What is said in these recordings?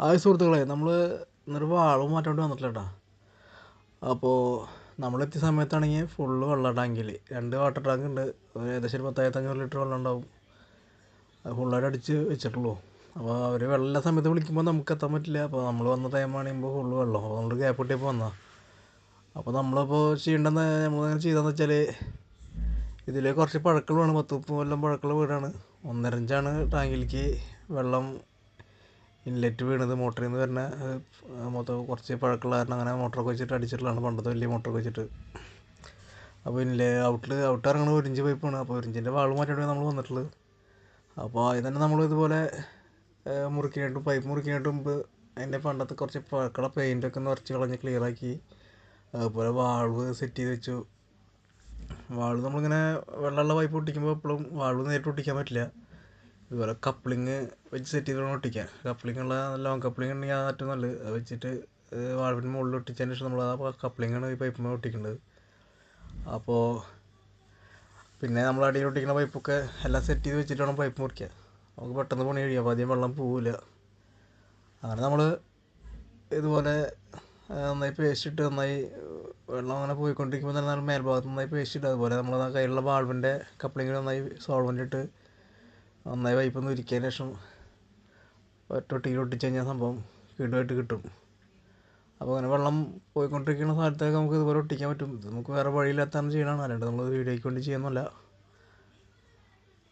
Hi സുഹൃത്തുക്കളെ നമ്മൾ ഇന്നൊരു ആളും മാറ്റേണ്ടി വന്നിട്ടില്ല കേട്ടോ അപ്പോൾ നമ്മളെത്തിയ സമയത്താണെങ്കിൽ ഫുള്ള് വെള്ളം ടാങ്കിൽ രണ്ട് വാട്ടർ ടാങ്ക് ഉണ്ട്. ഏകദേശം ഒരു പത്തായിരത്തി അഞ്ഞൂറ് ലിറ്റർ വെള്ളം ഉണ്ടാവും. അത് ഫുള്ളായിട്ട് അടിച്ച് വെച്ചിട്ടുള്ളൂ. അപ്പോൾ അവർ വെള്ള സമയത്ത് വിളിക്കുമ്പോൾ നമുക്ക് എത്താൻ പറ്റില്ല. അപ്പോൾ നമ്മൾ വന്ന ടൈം ആണെങ്കിൽ ഫുള്ള് വെള്ളം. അപ്പോൾ നമ്മൾ ഗ്യാപ്പ് കിട്ടിയപ്പോൾ വന്നാൽ അപ്പോൾ നമ്മളിപ്പോൾ ചെയ്യേണ്ടത് നമ്മളങ്ങനെ ചെയ്തതെന്ന് വെച്ചാൽ ഇതിൽ കുറച്ച് പഴക്കം വേണം. പത്ത് മുപ്പത് കൊല്ലം പഴക്കമുള്ള വീടാണ്. ഒന്നരഞ്ചാണ് ടാങ്കിലേക്ക് വെള്ളം ഇൻലെറ്റ് വീണത് മോട്ടറിൽ നിന്ന് വരുന്ന മൊത്തം കുറച്ച് പഴക്കമുള്ള കാരണം അങ്ങനെ മോട്ടറൊക്കെ വെച്ചിട്ട് അടിച്ചിട്ടുള്ളതാണ്. പണ്ടത്തെ വലിയ മോട്ടറൊക്കെ വെച്ചിട്ട്. അപ്പോൾ ഇൻലെ ഔട്ടിൽ ഔട്ട് ഇറങ്ങുന്ന ഒരു ഇഞ്ച് പൈപ്പാണ് അപ്പോൾ ഒരു ഇഞ്ചിന്റെ വാൾവ് നമ്മൾ വന്നിട്ടുള്ളത്. അപ്പോൾ ആദ്യം തന്നെ നമ്മൾ ഇതുപോലെ മുറിക്കാനായിട്ടും പൈപ്പ് മുറിക്കാനായിട്ട് മുമ്പ് അതിന്റെ പണ്ടത്തെ കുറച്ച് പഴക്കമുള്ള പെയിന്റൊക്കെ ഒന്ന് ഉരച്ച് കളഞ്ഞ് ക്ലിയറാക്കി അതുപോലെ വാൾവ് സെറ്റ് ചെയ്ത് വെച്ചു. വാൾവ് നമ്മളിങ്ങനെ വെള്ളമുള്ള പൈപ്പ് ഒട്ടിക്കുമ്പോൾ എപ്പോഴും വാൾവ് നേരിട്ട് ഒട്ടിക്കാൻ പറ്റില്ല. ഇതുപോലെ കപ്ലിങ് വെച്ച് സെറ്റ് ചെയ്ത് കപ്ലിംഗ് ഉള്ള ലോങ് കപ്ലിംഗ് ഉണ്ടെങ്കിൽ അത് ഏറ്റവും നല്ലത്. അത് വെച്ചിട്ട് വാൾവിന് മുകളിൽ ഒട്ടിച്ചതിന് ശേഷം നമ്മൾ ആ കപ്ലിങ്ങാണ് ഈ പൈപ്പിന്മേൽ ഒട്ടിക്കേണ്ടത് അപ്പോൾ പിന്നെ നമ്മൾ അടിയിൽ ഒട്ടിക്കുന്ന പൈപ്പൊക്കെ എല്ലാം സെറ്റ് ചെയ്ത് വെച്ചിട്ട് വേണം പൈപ്പ് മുറിക്കാൻ നമുക്ക് പെട്ടെന്ന് പണി കഴിയും. അപ്പോൾ അധികം വെള്ളം പോവില്ല. അങ്ങനെ നമ്മൾ ഇതുപോലെ നന്നായി പേസ്റ്റ് ഇട്ട് നന്നായി വെള്ളം അങ്ങനെ പോയിക്കൊണ്ടിരിക്കുമ്പോൾ തന്നെ മേൽഭാഗത്ത് നന്നായി പേസ്റ്റ് ഇട്ട് അതുപോലെ നമ്മൾ കയ്യിലുള്ള വാൾവിന്റെ കപ്ലിങ്ങിൽ നന്നായി സോൾവന്റ് ഇട്ട് നന്നായി പൈപ്പ് ഒന്ന് ഉരുക്കിയതിന് ശേഷം ഒറ്റ ഒട്ടിയിൽ ഒട്ടിച്ച് കഴിഞ്ഞാൽ സംഭവം കിടുമായിട്ട് കിട്ടും. അപ്പോൾ അങ്ങനെ വെള്ളം പോയിക്കൊണ്ടിരിക്കുന്ന സ്ഥലത്തൊക്കെ നമുക്ക് ഇതുപോലെ ഒട്ടിക്കാൻ പറ്റും. ഇത് നമുക്ക് വേറെ വഴിയില്ലാത്തതാണ് ചെയ്യണതാണ്. അല്ലാണ്ട് നമ്മൾ വീഡിയോയ്ക്ക് വേണ്ടി ചെയ്യുന്നില്ല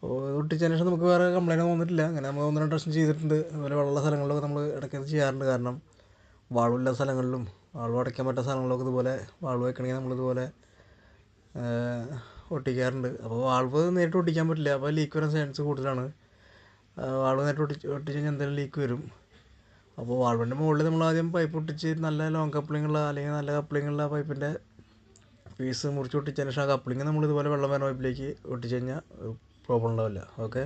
അപ്പോൾ ഇത് ഒട്ടിച്ചതിന് ശേഷം നമുക്ക് വേറെ കംപ്ലൈന്റ് തോന്നിയിട്ടില്ല അങ്ങനെ നമ്മൾ ഒന്ന് രണ്ട് പ്രശ്നം ചെയ്തിട്ടുണ്ട്. അതുപോലെ വെള്ളമുള്ള സ്ഥലങ്ങളിലൊക്കെ നമ്മൾ ഇടയ്ക്ക് ചെയ്യാറുണ്ട്. കാരണം വാളുള്ള സ്ഥലങ്ങളിലും വാൾവ് അടയ്ക്കാൻ പറ്റാത്ത സ്ഥലങ്ങളിലൊക്കെ ഇതുപോലെ വാൾവ് വയ്ക്കണമെങ്കിൽ നമ്മളിതുപോലെ ഒട്ടിക്കാറുണ്ട്. അപ്പോൾ വാൾവ് നേരിട്ട് ഒട്ടിക്കാൻ പറ്റില്ല. അപ്പോൾ ലീക്ക് വരാൻ ചാൻസ് കൂടുതലാണ്. വാൾവ് നേരിട്ട് ഒട്ടിച്ച് ഒട്ടിച്ച് കഴിഞ്ഞാൽ എന്തായാലും ലീക്ക് വരും. അപ്പോൾ വാൾവിന്റെ മുകളിൽ നമ്മൾ ആദ്യം പൈപ്പ് ഒട്ടിച്ച് നല്ല ലോങ് കപ്ലിംഗ് ഉള്ള അല്ലെങ്കിൽ നല്ല കപ്ലിംഗ് ഉള്ള പൈപ്പിന്റെ പീസ് മുറിച്ച് ഒട്ടിച്ചതിന് ശേഷം ആ നമ്മൾ ഇതുപോലെ വെള്ളം വരുന്ന പൈപ്പിലേക്ക് ഒട്ടിച്ച് കഴിഞ്ഞാൽ പ്രോബ്ലം ഉണ്ടാവില്ല. ഓക്കെ